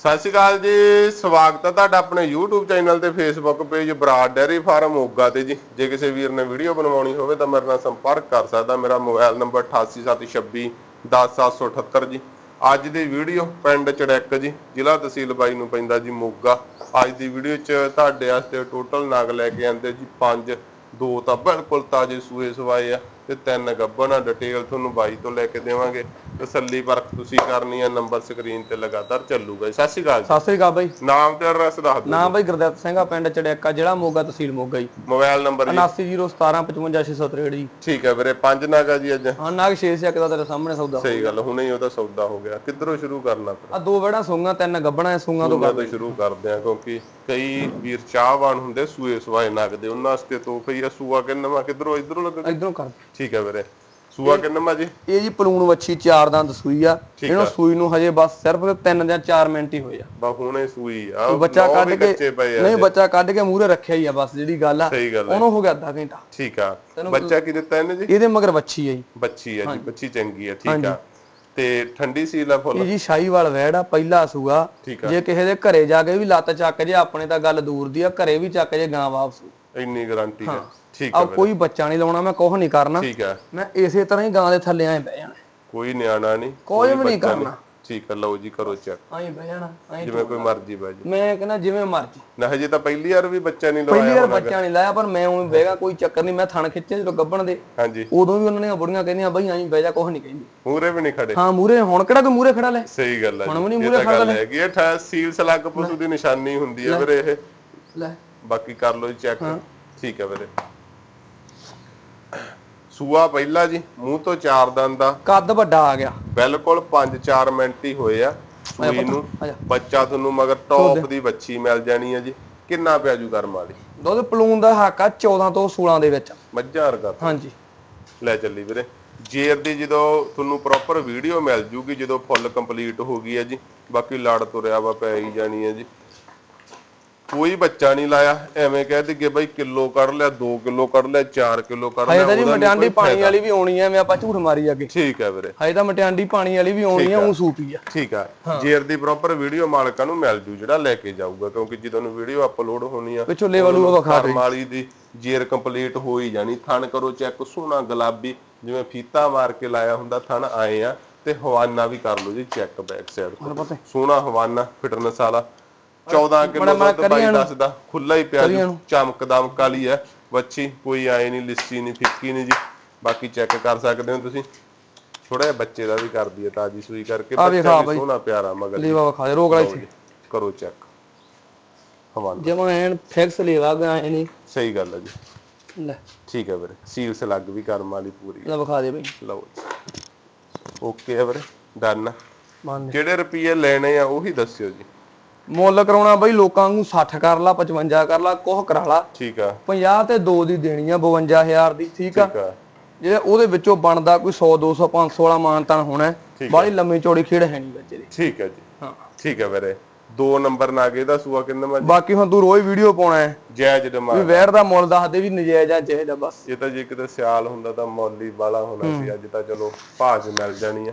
ਸਤਿ ਸ਼੍ਰੀ ਅਕਾਲ ਜੀ, ਸਵਾਗਤ ਹੈ ਤੁਹਾਡਾ ਆਪਣੇ YouTube ਚੈਨਲ ਤੇ Facebook page Brar dairy farm Moga ਤੇ ਜੀ। ਜੇ ਕਿਸੇ ਵੀਰ ਨੇ ਵੀਡੀਓ ਬਣਵਾਉਣੀ ਹੋਵੇ ਤਾਂ ਮੇਰੇ ਨਾਲ ਸੰਪਰਕ ਕਰ ਸਕਦਾ। ਮੇਰਾ ਮੋਬਾਈਲ ਨੰਬਰ 8876 10778 ਜੀ। ਅੱਜ ਦੀ ਵੀਡੀਓ ਪਿੰਡ ਚੜੈਕ ਜੀ, ਜ਼ਿਲ੍ਹਾ ਤਹਿਸੀਲ ਬਾਈ ਨੂੰ ਪੈਂਦਾ ਜੀ ਮੋਗਾ। ਅੱਜ ਦੀ ਵੀਡੀਓ 'ਚ ਤੁਹਾਡੇ ਵਾਸਤੇ ਟੋਟਲ ਨਾਗ ਲੈ ਕੇ ਆਂਦੇ ਜੀ ਪੰਜ, ਦੋ ਤਾਂ ਬਿਲਕੁਲ ਤਾਜ਼ੇ ਸੂਏ ਸਵਾਏ ਆ ਤੇ ਤਿੰਨ ਗੱਬਣਾ ਡਿਟੇਲ ਤੁਹਾਨੂੰ ਬਾਈ ਤੋਂ ਲੈ ਕੇ ਦੇਵਾਂਗੇ। ਤਸੱਲੀ ਪਰਖ ਤੁਸੀਂ ਕਰਨੀ ਆ ਨੰਬਰ ਸਕਰੀਨ ਤੇ ਲਗਾਤਾਰ ਚੱਲੂਗਾ ਜੀ। ਸਤਿ ਸ਼੍ਰੀ ਅਕਾਲ ਜੀ। ਸਤਿ ਸ੍ਰੀ ਅਕਾਲ ਬਾਈ। ਨਾਮ ਤੇ ਐਡਰੈਸ ਦੱਸ ਦਿਓ ਨਾਮ ਬਾਈ ਗੁਰਦਿੱਤ ਸਿੰਘ ਆ ਪਿੰਡ ਚੜਿਆਕਾ ਜ਼ਿਲ੍ਹਾ ਮੋਗਾ ਤਹਿਸੀਲ ਮੋਗਾ ਜੀ। ਮੋਬਾਈਲ ਨੰਬਰ ਜੀ। 7901755663 ਜੀ। ਠੀਕ ਹੈ ਵੀਰੇ ਪੰਜ ਨਾਗਾ ਜੀ ਅੱਜ। ਹਾਂ ਨਾਗ 6 ਸਿਆ ਦਾ ਤੇਰੇ ਸਾਹਮਣੇ ਸੌਦਾ। ਸਹੀ ਗੱਲ ਹੁਣੇ ਹੀ ਉਹਦਾ ਸੌਦਾ ਹੋ ਗਿਆ। ਕਿੱਧਰੋਂ ਸ਼ੁਰੂ ਕਰਨਾ ਫਿਰ? ਆ ਦੋ ਵੜਾ ਸੂੰਗਾ ਤਿੰਨ ਗੱਬਣਾ ਸੂੰਗਾ ਤੋਂ ਸੂਆ ਤੋਂ ਸ਼ੁਰੂ ਕਰਦੇ ਆ ਕਿਉਂਕਿ ਕਈ ਵੀਰ ਚਾਹਵਾਨ ਹੁੰਦੇ ਸੂਏ ਸਵਾਏ ਨਗਦੇ ਉਹਨਾਂ ਵਾਸਤੇ ਤੋਹਫੇ ਹੀ ਆ ਸੂਆ ਕਿੰਨਵਾ ਕਿੱਧਰੋਂ ਇਧਰੋਂ ਲੱਗ ਇਧਰੋਂ ਕਰ ਠੀਕ ਹੈ ਵੀਰੇ। ਸੂਆ ਕਿੰਨਵਾ ਜੀ ਇਹ ਜੀ ਪਲੂਣ ਵੱਛੀ ਚਾਰ ਦੰਦ ਸੂਈ ਆ। ਇਹਨੂੰ ਸੂਈ ਨੂੰ ਹਜੇ ਬਸ ਸਿਰਫ 3 ਜਾਂ 4 ਮਿੰਟ ਹੀ ਹੋਏ ਆ। ਬਾ ਹੁਣੇ ਸੂਈ ਆ। ਬੱਚਾ ਕੱਢ ਕੇ ਨਹੀਂ ਬੱਚਾ ਕੱਢ ਕੇ ਮੂਹਰੇ ਰੱਖਿਆ ਹੀ ਆ ਬਸ ਜਿਹੜੀ ਗੱਲ ਆ। ਉਹਨੂੰ ਹੋ ਗਿਆ ਅੱਧਾ ਘੰਟਾ। ਠੀਕ ਆ। ਬੱਚਾ ਕੀ ਦਿੱਤਾ ਇਹਨੇ ਜੀ? ਇਹਦੇ ਮਗਰ ਵੱਛੀ ਆ ਜੀ। ਬੱਚੀ ਆ ਜੀ ਬੱਚੀ ਚੰਗੀ ਆ ਠੀਕ ਆ। ਤੇ ਠੰਡੀ ਸੀਲ ਆ ਫੁੱਲ? ਜੀ ਸ਼ਾਹੀਵਾਲ ਵੈੜ ਆ ਪਹਿਲਾ ਸੂਆ। ਆ। ਜੇ ਕਿਸੇ ਦੇ ਘਰੇ ਜਾ ਕੇ ਵੀ ਲੱਤ ਚੱਕ ਜੇ ਆਪਣੇ ਤਾਂ ਗੱਲ ਦੂਰ ਦੀ ਆ ਘਰੇ ਵੀ ਚੱਕ ਜੇ ਗਾਂ ਵਾਪਸ ਇੰਨੀ ਗਾਰੰਟੀ ਹੈ। ਠੀਕ ਆ ਆ ਕੋਈ ਬੱਚਾ ਨਹੀਂ ਲਾਉਣਾ ਮੈਂ ਕੁਝ ਨਹੀਂ ਕਰਨਾ। ਠੀਕ ਆ ਮੈਂ ਇਸੇ ਤਰ੍ਹਾਂ ਹੀ ਗਾਂ ਦੇ ਥੱਲੇ ਐ ਬਹਿ ਜਾਣਾ। ਕੋਈ ਨਿਆਣਾ ਨਹੀਂ ਕੋਈ ਵੀ ਨਹੀਂ ਕਰਨਾ। ਠੀਕ ਆ ਲਓ ਜੀ ਕਰੋ ਚੈੱਕ ਐਂ ਬਹਿ ਜਾਣਾ ਐਂ ਜਿਵੇਂ ਕੋਈ ਮਰਜ਼ੀ ਬਾਜੀ ਮੈਂ ਕਹਿੰਦਾ ਜਿਵੇਂ ਮਰਜ਼ੀ। ਨਾ ਹਜੇ ਤਾਂ ਪਹਿਲੀ ਵਾਰ ਵੀ ਬੱਚਾ ਨਹੀਂ ਪਹਿਲੀ ਲਵਾਇਆ ਵਾਰ ਬੱਚਾ ਨਹੀਂ ਲਾਇਆ ਪਰ ਮੈਂ ਉਵੇਂ ਬਹਿਗਾ ਕੋਈ ਚੱਕਰ ਨਹੀਂ ਮੈਂ ਥਣ ਖਿੱਚੇ ਜਦੋਂ ਗੱਬਣ ਦੇ। ਹਾਂਜੀ। ਉਦੋਂ ਵੀ ਉਹਨਾਂ ਨੇ ਬੁੜੀਆਂ ਕਹਿੰਦੀਆਂ ਬਈ ਐਂ ਬਹਿ ਜਾ ਕੁਝ ਨਹੀਂ ਕਹਿੰਦੀ। ਮੂਰੇ ਵੀ ਨਹੀਂ ਖੜੇ। ਹਾਂ ਮੂਰੇ ਹੁਣ ਕਿਹੜਾ ਕੋਈ ਮੂਰੇ ਖੜਾ ਲੈ? ਸਹੀ ਗੱਲ ਹੈ ਹੁਣ ਵੀ ਨੀ ਜੀ ਇਹ ਮੂਹਰੇ ਤਾਂ ਗੱਲ ਹੈਗੀ ਹੈ ਠਾ ਸੀਲ ਸਲੱਗ ਪਸ਼ੂ ਦੀ ਨਿਸ਼ਾਨੀ ਹੁੰਦੀ ਹੈ ਵੀਰੇ ਇਹ। ਲੈ। ਬਾਕੀ ਕਰ ਲਓ ਜੀ ਚੈੱਕ ਠੀਕ ਹੈ ਵੀਰੇ। ਸੂਆ ਪਹਿਲਾ ਜੀ ਮੂੰਹ ਤੋਂ ਚਾਰ ਦੰਦ ਦਾ ਕੱਦ ਵੱਡਾ ਆ ਗਿਆ। ਬਿਲਕੁਲ 5-4 ਮਿੰਟ ਹੀ ਹੋਏ ਆ। ਸੂਈ ਨੂੰ। ਆ ਜਾ। ਬੱਚਾ ਤੁਹਾਨੂੰ ਮਗਰ ਟੌਪ ਦੀ। ਬੱਚੀ ਮਿਲ ਜਾਣੀ ਹੈ ਜੀ। ਕਿੰਨਾ ਪਿਆਜੂ ਕਰਮ ਵਾਲੀ? ਦੁੱਧ ਪਲੂਨ ਦਾ ਹੱਕ ਆ 14 ਤੋਂ 16 ਦੇ ਵਿੱਚ। ਮੱਝਾਂ ਵਰਗਾ ਹਾਂਜੀ। ਲੈ ਚੱਲੀ ਵੀਰੇ। ਜੇਰ ਦੀ ਜਦੋਂ ਤੁਹਾਨੂੰ ਪ੍ਰੋਪਰ ਵੀਡੀਓ ਮਿਲ ਜੂਗੀ ਜਦੋਂ ਫੁੱਲ ਕੰਪਲੀਟ ਹੋ ਗਈ ਹੈ ਜੀ। ਬਾਕੀ ਲੜ ਤੁਰਿਆ ਵਾ ਪੈ ਹੀ ਜਾਣੀ ਹੈ ਜੀ। ਕੋਈ ਬੱਚਾ ਨਹੀਂ ਲਾਇਆ ਐਵੇਂ ਕਹਿ ਦਿੱਗੇ ਬਈ ਕਿਲੋ ਕੱਢ ਲਿਆ 2 ਕਿਲੋ ਕੱਢ ਲਿਆ 4 ਕਿਲੋ ਕੱਢ ਹਜੇ ਲਿਆ ਤਾਂ ਜੀ ਉਹਦਾ ਨੀ ਮਟਿਆਂਡੀ ਪਾਣੀ ਵਾਲੀ ਵੀ ਆਉਣੀ ਐ ਮੈਂ ਆਪਾਂ ਝੂਠ ਮਾਰੀ ਅੱਗੇ। ਠੀਕ ਹੈ ਵੀਰੇ। ਹਜੇ ਤਾਂ ਮਟਿਆਂਡੀ ਪਾਣੀ ਵਾਲੀ ਵੀ ਆਉਣੀ ਆ ਉਹ ਸੂਪੀ ਆ। ਠੀਕ ਆ। ਜੇਰ ਦੀ ਪ੍ਰੋਪਰ ਵੀਡੀਓ ਮਾਲਕਾਂ ਨੂੰ ਮਿਲ ਜੂ ਜਿਹੜਾ ਲੈ ਕੇ ਜਾਊਗਾ ਕਿਉਂਕਿ ਜਦੋਂ ਨੂੰ ਵੀਡੀਓ ਅਪਲੋਡ ਹੋਣੀ ਆ ਪਿੱਛੋਂ ਲੈਵਲ ਉਹ ਵਿਖਾ ਕਰਮ ਵਾਲੀ ਦੀ ਜੇਰ ਕੰਪਲੀਟ ਹੋ ਹੀ ਜਾਣੀ ਥਣ ਕਰੋ ਚੈੱਕ ਸੋਹਣਾ ਗੁਲਾਬੀ ਜਿਵੇਂ ਫੀਤਾ ਮਾਰ ਕੇ ਲਾਇਆ ਹੁੰਦਾ ਥਣ ਆਏ ਆ ਤੇ ਹਵਾਨਾ ਵੀ ਕਰ ਲਓ ਜੀ ਚੈੱਕ ਬੈਕ ਸਾਈਡ ਤੋਂ। ਸੋਹਣਾ ਹਵਾਨਾ ਫਿਟਨੈਸ ਵਾਲਾ। 14 ਕਿਲੋ ਦੁੱਧ ਬਾਈ ਦੱਸਦਾ ਖੁੱਲਾ ਹੀ ਪਿਆ ਜੀ ਚਮਕਦਮ ਕਾਲੀ ਹੈ। ਬੱਚੀ ਕੋਈ ਆਏ ਨਹੀਂ ਲਿੱਸੀ ਨਹੀਂ ਫਿੱਕੀ ਨਹੀਂ ਜੀ। ਬਾਕੀ ਚੈੱਕ ਕਰ ਸਕਦੇ ਹੋ ਤੁਸੀਂ। ਥੋੜਾ ਜਿਹਾ ਬੱਚੇ ਦਾ ਵੀ ਕਰਦੀ ਹੈ ਤਾਜੀ ਸੂਈ ਕਰਕੇ ਬੱਚਾ ਵੀ। ਸੋਹਣਾ ਪਿਆਰਾ ਮਗਰ ਲੇਵਾ ਵਿਖਾ ਦੇ ਰੋਗ ਵਾਲਾ ਇੱਥੇ ਕਰੋ ਚੈੱਕ। ਹਵਾਨਾ ਜਿਵੇਂ ਐਨ ਫਿਕਸ ਲੇਵਾ ਗਾ ਐ ਨਹੀਂ। ਸਹੀ ਗੱਲ ਹੈ ਜੀ। ਲੈ। ਠੀਕ ਹੈ ਵੀਰੇ ਸੀਲ ਸਲੱਗ ਵੀ ਕਰਮ ਵਾਲੀ ਪੂਰੀ। ਲੈ ਵਿਖਾ ਦੇ ਬਈ। ਲਓ ਓਕੇ ਹੈ ਵੀਰੇ ਡਨ। ਜਿਹੜੇ ਰੁਪਏ ਲੈਣੇ ਆ ਉਹੀ ਦੱਸਿਓ ਜੀ। ਮੁੱਲ ਕਰਾਉਣਾ ਬਈ ਲੋਕਾਂ ਨੂੰ 60 ਕਰ ਲਾ 55 ਕਰ ਲਾ ਕੋਹ ਕਰਾ ਲਾ। ਠੀਕ ਆ। 50 ਤੇ 2 ਦੀ ਦੇਣੀ ਆ 52000 ਦੀ ਠੀਕ ਆ? ਠੀਕ ਆ। ਜੇ ਉਹਦੇ ਵਿੱਚੋਂ ਬਣਦਾ ਕੋਈ 100 200 500 ਵਾਲਾ ਮਾਨਤਾਨ ਹੋਣਾ। ਬਾਲੀ ਲੰਮੀ ਚੌੜੀ ਖੇਡ ਹੈ ਨਹੀਂ ਬੱਚੇ ਦੀ। ਠੀਕ ਹੈ ਜੀ। ਹਾਂ। ਠੀਕ ਹੈ ਵੀਰੇ। ਦੋ ਨੰਬਰ ਨਾਗੇ ਦਾ ਸੂਆ ਕਿੰਨਾ ਮਾ ਬਾਕੀ ਹੁਣ ਤੂੰ ਰੋਜ਼ ਵੀਡੀਓ ਪਾਉਣਾ ਹੈ। ਜਾਇਜ਼ ਵੀ ਡਿਮਾਂਡ ਵੈਰ ਦਾ ਮੁੱਲ ਦੱਸਦੇ ਵੀ ਨਜਾਇਜ਼ ਆ ਚਾਹੀਦਾ ਆ ਬਸ। ਇਹ ਤਾਂ ਜੇ ਕਿਤੇ ਸਿਆਲ ਹੁੰਦਾ ਤਾਂ ਮੌਲੀ ਵਾਲਾ ਹੋਣਾ ਸੀ। ਅੱਜ ਤਾਂ ਚਲੋ ਭਾਜ ਮਿਲ ਜਾਣੀ ਆ।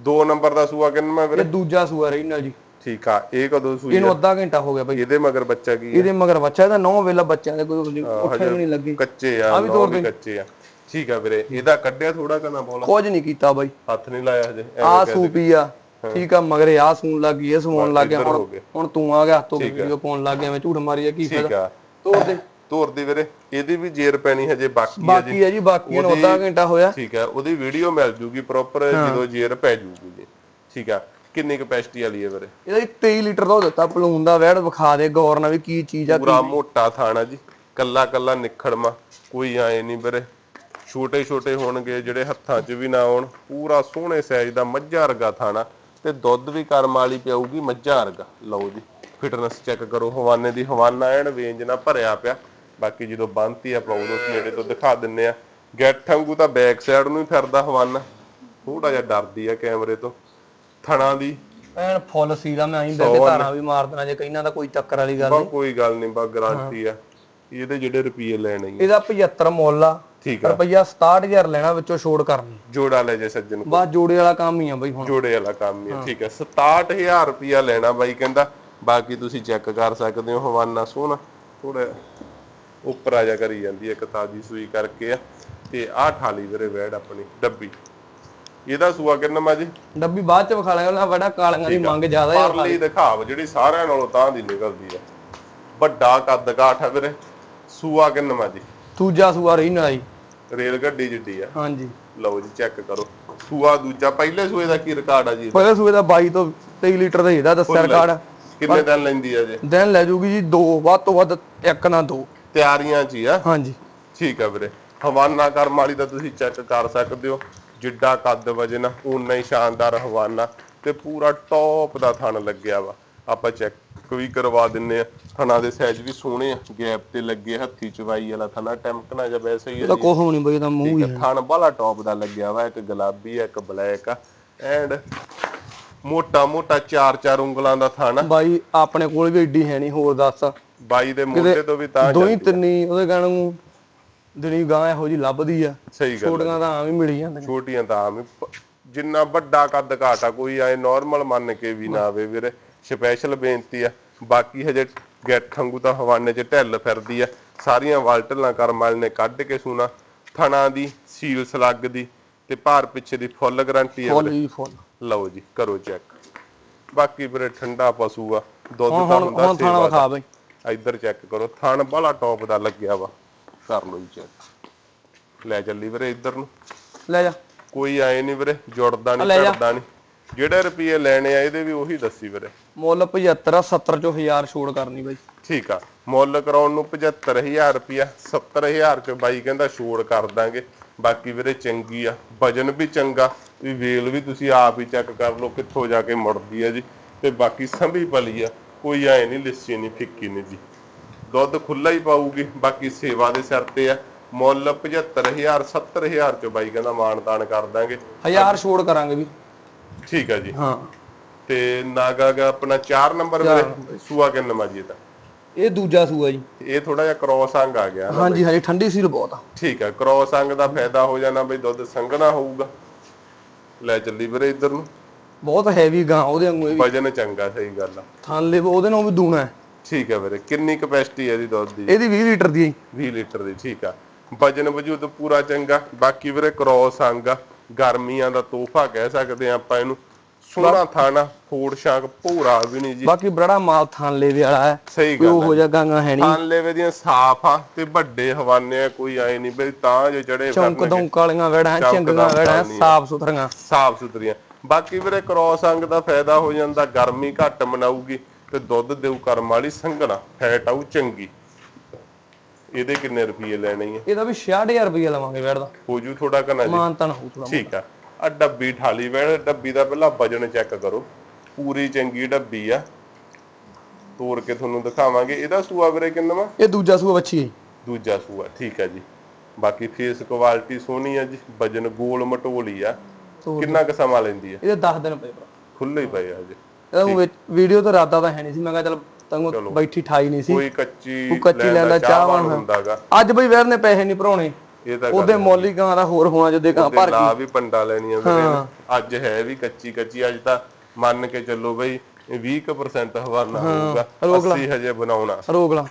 ਦੋ ਨੰਬਰ ਦਾ ਸੂਆ ਕਿੰਨਾ ਮਾ ਵੀਰੇ ਇਹ ਦੂਜਾ ਸੂਆ ਰਹੀ ਨਾਲ ਜੀ। ਠੀਕ ਆ ਇਹ ਕਦੋਂ ਸੂਈ ਇਹਨੂੰ ਅੱਧਾ ਘੰਟਾ ਹੋ ਗਿਆ ਬਈ। ਇਹਦੇ ਮਗਰ ਬੱਚਾ ਕੀ ਆ? ਇਹਦੇ ਮਗਰ ਬੱਚਾ ਇਹਦਾ ਨੌ ਵੇਲਾ ਬੱਚਿਆਂ ਦੇ ਕੋਈ ਉੱਠੇ ਵੀ ਨਹੀਂ ਲੱਗੀ। ਕੱਚੇ ਆ ਨੌ ਵੀ ਕੱਚੇ ਆ। ਠੀਕ ਆ ਵੀਰੇ ਇਹਦਾ ਕੱਢਿਆ ਥੋੜਾ ਕਨਾ ਬੋਲਾ। ਕੁਝ ਨਹੀਂ ਕੀਤਾ ਬਾਈ। ਹੱਥ ਨਹੀਂ ਲਾਇਆ ਹਜੇ ਆ ਸੂਪੀ ਆ। ਠੀਕ ਆ ਮਗਰੇ ਆ ਸੂਣ ਲੱਗੀ ਇਹ ਸੂਣ ਲੱਗ ਗਿਆ। ਹੋ ਹੁਣ। ਹੁਣ ਤੂੰ ਆ ਗਿਆ ਹੱਥੋਂ ਵੀਡੀਓ ਪਾਉਣ ਲੱਗ ਗਿਆ ਮੈਂ ਝੂਠ ਮਾਰੀ ਆ ਕੀ ਫਾਇਦਾ? ਆ। ਤੋੜ ਦੇ। ਤੋਰ ਦੀ ਵੀਰੇ ਇਹਦੀ ਵੀ ਜੇਰ ਪੈਣੀ ਹਜੇ ਬਾਕੀ ਆ ਜੀ। ਬਾਕੀ ਆ ਜੀ ਬਾਕੀ ਨੂੰ ਅੱਧਾ ਘੰਟਾ ਹੋਇਆ। ਠੀਕ ਹੈ ਉਹਦੀ ਵੀਡੀਓ ਮਿਲ ਜੂਗੀ ਪ੍ਰੋਪਰ ਜਦੋਂ ਜੇਰ ਪੈ ਜੂਗੀ ਜੀ। ਠੀਕ ਆ। ਕਿੰਨੀ ਕਪੈਸਿਟੀ ਵਾਲੀ ਹੈ ਵੀਰੇ? ਇਹਦਾ ਜੀ 23 ਲੀਟਰ ਦਾ ਦਿੱਤਾ ਪਲੂਨ ਦਾ ਵੈੜ ਵਿਖਾ ਦੇ ਗੌਰ ਨਾਲ ਵੀ ਕੀ ਚੀਜ਼ ਆ ਪੂਰਾ ਮੋਟਾ ਥਾਣਾ ਜੀ ਕੱਲਾ ਕੱਲਾ ਨਿਖੜਮਾ ਕੋਈ ਆਏ ਨਹੀਂ ਵੀਰੇ। ਛੋਟੇ ਛੋਟੇ ਹੋਣਗੇ ਜਿਹੜੇ ਹੱਥਾਂ 'ਚ ਵੀ ਨਾ ਆਉਣ ਪੂਰਾ ਸੋਹਣੇ ਸਾਈਜ਼ ਦਾ ਮੱਝਾਂ ਵਰਗਾ ਥਾਣਾ ਤੇ ਦੁੱਧ ਵੀ ਕਰਮ ਵਾਲੀ ਪਿਆਊਗੀ ਮੱਝਾਂ ਵਰਗਾ। ਲਓ ਜੀ ਫਿਟਨੈਸ ਚੈੱਕ ਕਰੋ ਹਵਾਨੇ ਦੀ ਹਵਾਨਾ ਐਨ ਵੇਂਜ ਨਾਲ ਭਰਿਆ ਪਿਆ। ਬਾਕੀ ਜਦੋਂ ਬੰਨਤੀ ਆਪਾਂ ਉਦੋਂ ਨੇੜੇ ਤੋਂ ਦਿਖਾ ਦਿੰਨੇ ਆ। ਗੈਟ ਵਾਂਗੂ ਤਾਂ ਬੈਕ ਸਾਈਡ ਨੂੰ ਹੀ ਫਿਰਦਾ ਹਵਾਨਾ। ਥੋੜਾ ਜਿਹਾ ਡਰਦੀ ਆ ਕੈਮਰੇ ਤੋਂ। ਥਣਾ ਦੀ। ਐਨ ਫੁੱਲ ਸੀਰਾ ਮੈਂ ਆਈ ਬੈ ਕੇ ਧਾਰਾਂ ਵੀ ਮਾਰ ਦੇਣਾ ਜੇ ਕਹਿੰਨਾ ਦਾ ਕੋਈ ਚੱਕਰ ਵਾਲੀ ਗੱਲ ਬਾ ਕੋਈ ਗੱਲ ਨਹੀਂ ਬਾ ਗਾਰੰਟੀ ਆ। ਇਹਦੇ ਜਿਹੜੇ ਰੁਪਏ ਲੈਣੇ ਆ। ਇਹਦਾ 75 ਮੁੱਲ ਆ। ਠੀਕ ਆ। ਰੁਪਈਆ 67000 ਲੈਣਾ ਵਿੱਚੋਂ ਛੋੜ ਕਰਨੀ। ਜੋੜਾ ਲੈ ਜੇ ਸੱਜਣ ਕੋਲ। ਬਸ ਜੋੜੇ ਵਾਲਾ ਕੰਮ ਹੀ ਆ ਬਈ ਹੁਣ। ਜੋੜੇ ਵਾਲਾ ਕੰਮ ਹੀ ਆ ਠੀਕ ਹੈ 67000 ਰੁਪਿਆ ਲੈਣਾ ਬਾਈ ਕਹਿੰਦਾ। ਬਾਕੀ ਤੁਸੀਂ ਚੈੱਕ ਕਰ ਸਕਦੇ ਹੋ ਹਵਾਨਾ ਸੋਹਣਾ। ਥੋੜਾ ਉੱਪਰ ਆ ਜਾ ਕਰੀ ਜਾਂਦੀ ਹੈ ਇੱਕ ਤਾਜੀ ਸੂਈ ਕਰਕੇ ਆ। ਤੇ ਆਹ ਠਾਲੀ ਵੀਰੇ ਵੈੜ ਆਪਣੀ ਡੱਬੀ। ਇਹਦਾ ਸੂਆ ਕਿੰਨਾ ਮਾ ਜੀ? ਡੱਬੀ ਬਾਅਦ ਚ ਵਿਖਾ ਲਾਂਗੇ ਉਹਨਾਂ ਬੜਾ ਕਾਲੀਆਂ ਦੀ ਮੰਗ ਜ਼ਿਆਦਾ ਹੈ ਪਰਲੀ ਦਿਖਾਵ ਜਿਹੜੀ ਸਾਰਿਆਂ ਨਾਲੋਂ ਤਾਂ ਦੀ ਨਿਕਲਦੀ ਆ। ਵੱਡਾ ਕੱਦ ਕਾਠ ਆ ਵੀਰੇ। ਸੂਆ ਕਿੰਨਾ ਮਾ ਜੀ? ਦੂਜਾ ਸੂਆ ਰਹੀ ਨਾ ਜੀ ਰੇਲ ਗੱਡੀ ਜਿੱਡੀ ਆ। ਹਾਂਜੀ। ਲਓ ਜੀ ਚੈੱਕ ਕਰੋ। ਸੂਆ ਦੂਜਾ ਪਹਿਲੇ ਸੂਏ ਦਾ ਕੀ ਰਿਕਾਰਡ ਆ ਜੀ ਪਹਿਲੇ ਸੂਏ ਦਾ 22 ਤੋਂ 23 ਲੀਟਰ ਦਾ ਇਹਦਾ ਦੱਸਿਆ ਰਿਕਾਰਡ ਕਿੰਨੇ ਦਿਨ ਲੈਂਦੀ ਆ ਜੀ? ਦਿਨ ਲੈ ਜੂਗੀ ਜੀ ਦੋ ਵੱਧ ਤੋਂ ਵੱਧ ਇੱਕ ਨਾ ਦੋ। ਤਿਆਰੀਆਂ 'ਚ ਹੀ ਆ? ਹਾਂਜੀ। ਠੀਕ ਆ ਵੀਰੇ। ਹਵਾਨਾ ਕਰਮ ਵਾਲੀ ਦਾ ਤੁਸੀਂ ਚੈੱਕ ਕਰ ਸਕਦੇ ਹੋ। ਜਿੱਡਾ ਕੱਦ ਵਜਨ ਉਨਾ ਹੀ ਸ਼ਾਨਦਾਰ ਹਵਾਨਾ। ਤੇ ਪੂਰਾ ਟੌਪ ਦਾ ਥਣ ਲੱਗਿਆ ਵਾ। ਆਪਾਂ ਚੈੱਕ ਵੀ ਕਰਵਾ ਦਿੰਨੇ ਆ। ਥਣਾ ਦੇ ਸਾਈਜ਼ ਵੀ ਸੋਹਣੇ ਆ। ਗੈਪ ਤੇ ਲੱਗੇ ਹੱਥੀ ਚਵਾਈ ਵਾਲਾ ਥਣਾ। ਟੈਂਕਣਾ ਜਾਂ ਵੈਸੇ ਹੀ ਜੀ। ਕੋਹ ਨਹੀਂ ਬਈ ਮੂੰਹ ਹੀ ਥਣ ਬਾਲਾ ਟੌਪ ਦਾ ਲੱਗਿਆ ਵਾ। ਇੱਕ ਗੁਲਾਬੀ ਆ ਇੱਕ ਬਲੈਕ ਆ। ਐਂਡ ਮੋਟਾ ਮੋਟਾ ਚਾਰ ਚਾਰ ਉਂਗਲਾਂ ਦਾ ਥਣ। ਬਾਈ ਆਪਣੇ ਕੋਲ ਵੀ ਏਡੀ ਹੈ ਨਹੀਂ ਹੋਰ ਦੱਸ। ਬਾਈ ਦੇ ਮੋਢੇ ਤੋਂ ਵੀ ਤਾਂ ਦੋਈ ਤਿੰਨੀ ਉਹਦੇ ਨੂੰ ਦਿਨੀ ਗਾਂ ਇਹੋ ਜੀ ਲੱਭਦੀ ਆ ਸਹੀ ਗੱਲ ਛੋਟੀਆਂ ਤਾਂ ਆਮ ਹੀ ਮਿਲੀ ਜਾਂਦੀਆਂ। ਛੋਟੀਆਂ ਤਾਂ ਆਮ ਹੀ ਪ- ਜਿੰਨਾ ਵੱਡਾ ਕੱਦ ਘਾਟਾ ਕੋਈ ਐ ਨਾਰਮਲ ਮੰਨ ਕੇ ਵੀ ਨਾ ਆਵੇ ਵੀਰੇ ਸਪੈਸ਼ਲ ਬੇਨਤੀ ਆ। ਬਾਕੀ ਹਜੇ ਗੈਟ ਖੰਗੂ ਤਾਂ ਹਵਾਨੇ 'ਚ ਢਿੱਲ ਫਿਰਦੀ ਆ। ਸਾਰੀਆਂ ਵਾਲਟਲਾਂ ਕਰਮ ਵਾਲੇ ਨੇ ਕੱਢ ਕੇ ਸੁਣਾ। ਥਣਾ ਦੀ ਸੀਲ ਸਲੱਗ ਦੀ ਤੇ ਭਾਰ ਪਿੱਛੇ ਦੀ ਫੁੱਲ ਗਾਰੰਟੀ ਆ ਫੁੱਲ ਵੀਰੇ। ਹੀ ਫੁੱਲ। ਲਓ ਜੀ ਕਰੋ ਚੈੱਕ ਬਾਕੀ ਵੀਰੇ ਠੰਡਾ ਪਸ਼ੂ ਆ ਦੁੱਧ ਹੁਣ ਤਾਂ ਹੁਣ ਹੁੰਦਾ ਹੁਣ ਥਾਣਾ ਸੇਵਾ ਵਿਖਾ ਬਈ। ਦਾ ਇੱਧਰ ਚੈੱਕ ਕਰੋ ਥਣ ਬਾਲਾ ਟੌਪ ਦਾ ਲੱਗਿਆ ਵਾ। ਕਰ ਲਓ ਜੀ ਚੈੱਕ ਲੈ ਚੱਲੀ ਵੀਰੇ ਇੱਧਰ ਨੂੰ। ਲੈ ਜਾ। ਕੋਈ ਆਏ ਨਹੀਂ ਵੀਰੇ ਜੁੜਦਾ ਨਹੀਂ। ਕਰਦਾ ਨਹੀਂ। ਜਿਹੜੇ ਰੁਪਏ ਲੈਣੇ ਆ ਇਹਦੇ ਵੀ ਉਹੀ ਦੱਸੀ ਵੀਰੇ। ਮੁੱਲ 75 ਆ 70 ਚੋਂ 1000 ਛੋੜ ਕਰਨੀ ਬਾਈ। ਠੀਕ ਆ ਮੁੱਲ ਕਰਾਉਣ ਨੂੰ 75000 ਰੁਪਿਆ 70000 ਚ ਬਾਈ ਕਹਿੰਦਾ ਛੋੜ ਕਰ ਦਾਂਗੇ। ਬਾਕੀ ਵੀਰੇ ਚੰਗੀ ਆ ਵਜਨ ਵੀ ਚੰਗਾ ਵੀ ਵੇਲ ਵੀ ਤੁਸੀਂ ਆਪ ਹੀ ਚੈੱਕ ਕਰ ਲਓ ਕਿੱਥੋਂ ਜਾ ਕੇ ਮੁੜਦੀ ਆ ਜੀ। ਤੇ ਬਾਕੀ ਸੰਭੀ ਪਲੀ ਆ ਕੋਈ ਐ ਨਹੀਂ ਲਿੱਸੀ ਨਹੀਂ ਫਿੱਕੀ ਨਹੀਂ ਜੀ। ਦੁੱਧ ਖੁੱਲਾ ਹੀ ਪਾਊਗੀ ਬਾਕੀ ਸੇਵਾ ਦੇ ਸਿਰ ਤੇ ਆ। ਮੁੱਲ 75000 70000 ਚ ਬਾਈ ਕਹਿੰਦਾ ਮਾਨ ਤਾਨ ਕਰ ਦਾਂਗੇ। 1000 ਛੋੜ ਕਰਾਂਗੇ ਵੀ। ਠੀਕ ਆ ਜੀ। ਹਾਂ। ਤੇ ਨਾਗਾ ਗਾ ਆਪਣਾ 4 ਨੰਬਰ ਵੀਰੇ ਸੂਆ ਕਿੰਨਾ ਮਾ ਜੀ ਇਹਦਾ ਇਹ ਦੂਜਾ ਸੂਆ ਜੀ। ਇਹ ਥੋੜਾ ਜਿਹਾ ਕ੍ਰੋਸ ਅੰਗ ਆ ਗਿਆ ਹਾਂਜੀ ਹਾਂਜੀ ਠੰਡੀ ਸੀਲ ਬਹੁਤ ਆ। ਠੀਕ ਹੈ ਕ੍ਰੋਸ ਅੰਗ ਦਾ ਫਾਇਦਾ ਹੋ ਜਾਣਾ ਬਈ ਦੁੱਧ ਸੰਘਣਾ ਹੋਊਗਾ। ਲੈ ਚੱਲੀ ਵੀਰੇ ਇੱਧਰ ਨੂੰ। ਬਹੁਤ ਹੈਵੀ ਗਾਂ ਉਹਦੇ ਵਾਂਗੂ ਇਹ ਵੀ। ਵਜਨ ਚੰਗਾ ਸਹੀ ਗੱਲ ਆ। ਥਣ ਲੈ ਉਹਦੇ ਨਾਲੋਂ ਵੀ ਦੂਣਾ ਹੈ। ਠੀਕ ਹੈ ਵੀਰੇ ਕਿੰਨੀ ਕਪੈਸਿਟੀ ਹੈ ਇਹਦੀ ਦੁੱਧ ਦੀ? ਇਹਦੀ 20 ਲੀਟਰ ਦੀ ਹੈ ਜੀ। 20 ਲੀਟਰ ਦੀ ਠੀਕ ਆ। ਵਜਨ ਵਜੂਦ ਪੂਰਾ ਚੰਗਾ। ਬਾਕੀ ਵੀਰੇ ਕ੍ਰੋਸ ਅੰਗ ਗਰਮੀਆਂ ਦਾ ਤੋਹਫਾ ਕਹਿ ਸਕਦੇ ਆ ਆਪਾਂ ਇਹਨੂੰ। ਸੋਹਣਾ ਥਾਣਾ ਫੂਡ ਸ਼ਾਕ ਭੂਰਾ ਵੀ ਨਹੀਂ ਜੀ। ਬਾਕੀ ਬੜਾ ਮਾਲ ਥਣ ਲੈਵੇ ਵਾਲਾ ਹੈ। ਸਹੀ ਗੱਲ ਉਹੋ ਜਿਹਾ ਗਾਂਗਾ ਹੈ ਨਹੀਂ। ਥਾਨ ਲੈਵੇ ਦੀਆਂ ਸਾਫ਼ ਆ ਤੇ ਵੱਡੇ ਹਵਾਨੇ ਆ ਕੋਈ ਆਏ ਨਹੀਂ ਬਈ ਤਾਂ ਜੋ ਚੜੇ ਚੌਂਕ ਦੌਂਕ ਵਾਲੀਆਂ ਵੜਾਂ ਚੰਗੀਆਂ ਵੜਾਂ ਸਾਫ਼ ਸੁਥਰੀਆਂ। ਸਾਫ਼ ਸੁਥਰੀਆਂ। ਬਾਕੀ ਵੀਰੇ ਕ੍ਰੋਸ ਅੰਗ ਦਾ ਫਾਇਦਾ ਹੋ ਜਾਂਦਾ ਗਰਮੀ ਘੱਟ ਮਨਾਊਗੀ। ਤੇ ਦੁੱਧ ਦੇਊ ਕਰਮ ਵਾਲੀ ਸੰਘਣਾ ਫੈਟ ਆਊ ਚੰਗੀ। ਇਹਦੇ ਕਿੰਨੇ ਰੁਪਏ ਲੈਣੇ ਆ? ਇਹਦਾ ਵੀ 66000 ਰੁਪਏ ਲਵਾਂਗੇ ਵੜਦਾ ਹੋ ਜੂ ਥੋੜਾ ਕਨਾ ਜੀ। ਮਾਨ ਤਨ ਹੋ ਥੋੜਾ ਠੀਕ ਆ। ਆ ਡੱਬੀ ਠਾਲੀ ਵੈਣ ਡੱਬੀ ਦਾ ਪਹਿਲਾਂ ਵਜਨ ਚੈੱਕ ਕਰੋ। ਪੂਰੀ ਚੰਗੀ ਡੱਬੀ ਆ। ਤੋੜ ਕੇ ਤੁਹਾਨੂੰ ਦਿਖਾਵਾਂਗੇ। ਇਹਦਾ ਸੂਆ ਵੀਰੇ ਕਿੰਨਾ ਵਾ? ਇਹ ਦੂਜਾ ਸੂਆ ਬੱਚੀ ਹੈ ਜੀ। ਦੂਜਾ ਸੂਆ ਠੀਕ ਹੈ ਜੀ। ਬਾਕੀ ਫੇਸ ਕੁਆਲਿਟੀ ਸੋਹਣੀ ਆ ਜੀ। ਵਜਨ ਗੋਲ ਮਟੋਲੀ ਆ। ਕਿੰਨਾ ਕੁ ਸਮਾਂ ਲੈਂਦੀ ਆ? ਇਹਦੇ 10 ਦਿਨ ਪਏ ਖੁੱਲੇ ਹੀ ਪਏ ਆ ਹਜੇ। ਇਹਦਾ ਵਿੱਚ ਵੀਡੀਓ ਤਾਂ ਰਾਦਾ ਤਾਂ ਹੈ ਨਹੀਂ ਸੀ। ਮੈਂ ਕਿਹਾ ਚੱਲ ਤੈਨੂੰ ਬੈਠੀ ਠਾਈ ਨਹੀਂ ਸੀ। ਕੋਈ ਕੱਚੀ ਉਹ ਕੱਚੀ ਲੈਂਦਾ ਚਾਹਵਾਨ ਹੁੰਦਾਗਾ। ਅੱਜ ਬਈ ਵੀਰ ਨੇ ਪੈਸੇ ਨਹੀਂ ਭਰਾਉਣੇ। ਇਹ ਤਾਂ ਉਹਦੇ ਮੌਲੀ ਗਾਂ ਦਾ ਹੋਰ ਹੋਣਾ ਜਦੇ ਗਾਂ ਭਰ ਲਾ ਵੀ ਪੰਡਾ ਲੈਣੀਆਂ ਵੀਰੇ। ਅੱਜ ਹੈ ਵੀ ਕੱਚੀ ਕੱਚੀ। ਅੱਜ ਤਾਂ ਮੰਨ ਕੇ ਚੱਲੋ ਬਈ ਇਹ 20% ਹਵਾਨਾ ਹੋਊਗਾ। 80 ਹਜੇ ਬਣਾਉਣਾ। ਰੋਕ ਲਾ।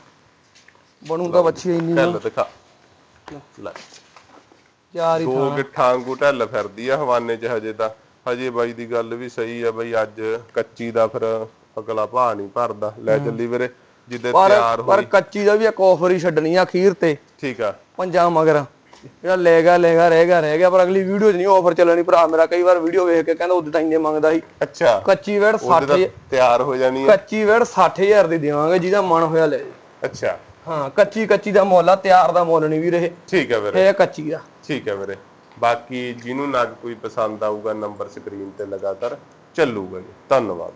ਬਣੂ ਤਾਂ ਬੱਚੀ ਇੰਨੀ ਢੱਲ ਦਿਖਾ। ਲੈ। ਯਾਰ ਹੀ ਦੋ ਗਿੱਠਾਂ ਢੱਲ ਫਿਰਦੀ ਆ ਹਵਾਨੇ 'ਚ ਹਜੇ ਤਾਂ। ਹਜੇ ਬਾਈ ਦੀ ਗੱਲ ਵੀ ਸਹੀ ਆ ਬਈ ਅੱਜ ਕੱਚੀ ਦਾ ਫਿਰ ਅਗਲਾ ਭਾਅ ਨਹੀਂ ਭਰਦਾ। ਲੈ ਚੱਲੀ ਵੀਰੇ ਜਿੱਦੇ ਪਰ ਤਿਆਰ ਪਰ ਹੋਈ ਕੱਚੀ ਦਾ ਵੀ ਇੱਕ ਆਫਰ ਹੀ ਛੱਡਣੀ ਆ ਅਖੀਰ ਤੇ। ਠੀਕ ਆ। ਪੰਜਾਂ ਮਗਰ। ਜਿਹੜਾ ਲੈਗਾ ਲੈਗਾ ਰਹਿ ਗਿਆ ਰਹਿ ਗਿਆ ਪਰ ਅਗਲੀ ਵੀਡੀਓ 'ਚ ਨਹੀਂ ਆਫਰ ਚੱਲਣੀ। ਭਰਾ ਮੇਰਾ ਕਈ ਵਾਰ ਵੀਡੀਓ ਵੇਖ ਕੇ ਕਹਿੰਦਾ ਉਦੋਂ ਤਾਂ ਇੰਨੇ ਮੰਗਦਾ ਸੀ। ਅੱਛਾ। ਕੱਚੀ ਵੇੜ ਉਹਦੇ 60 ਤਾਂ ਤਿਆਰ ਹੋ ਜਾਣੀ ਆ। ਕੱਚੀ ਵੇੜ 60000 ਦੀ ਦੇਵਾਂਗੇ ਜਿਹਦਾ ਮਨ ਹੋਇਆ ਲੈ। ਜਾਓ। ਅੱਛਾ। ਹਾਂ ਕੱਚੀ ਕੱਚੀ ਦਾ ਮੁੱਲ ਆ ਤਿਆਰ ਦਾ ਮੁੱਲ ਨਹੀਂ ਵੀ ਰਹੇ ਠੀਕ ਆ ਵੀਰੇ। ਇਹ ਕੱਚੀ ਦਾ। ਠੀਕ ਹੈ ਵੀਰੇ। ਬਾਕੀ ਜਿਹਨੂੰ ਨਗ ਕੋਈ ਪਸੰਦ ਆਊਗਾ ਨੰਬਰ ਸਕਰੀਨ ਤੇ ਲਗਾਤਾਰ ਚੱਲੂਗਾ ਜੀ। ਧੰਨਵਾਦ।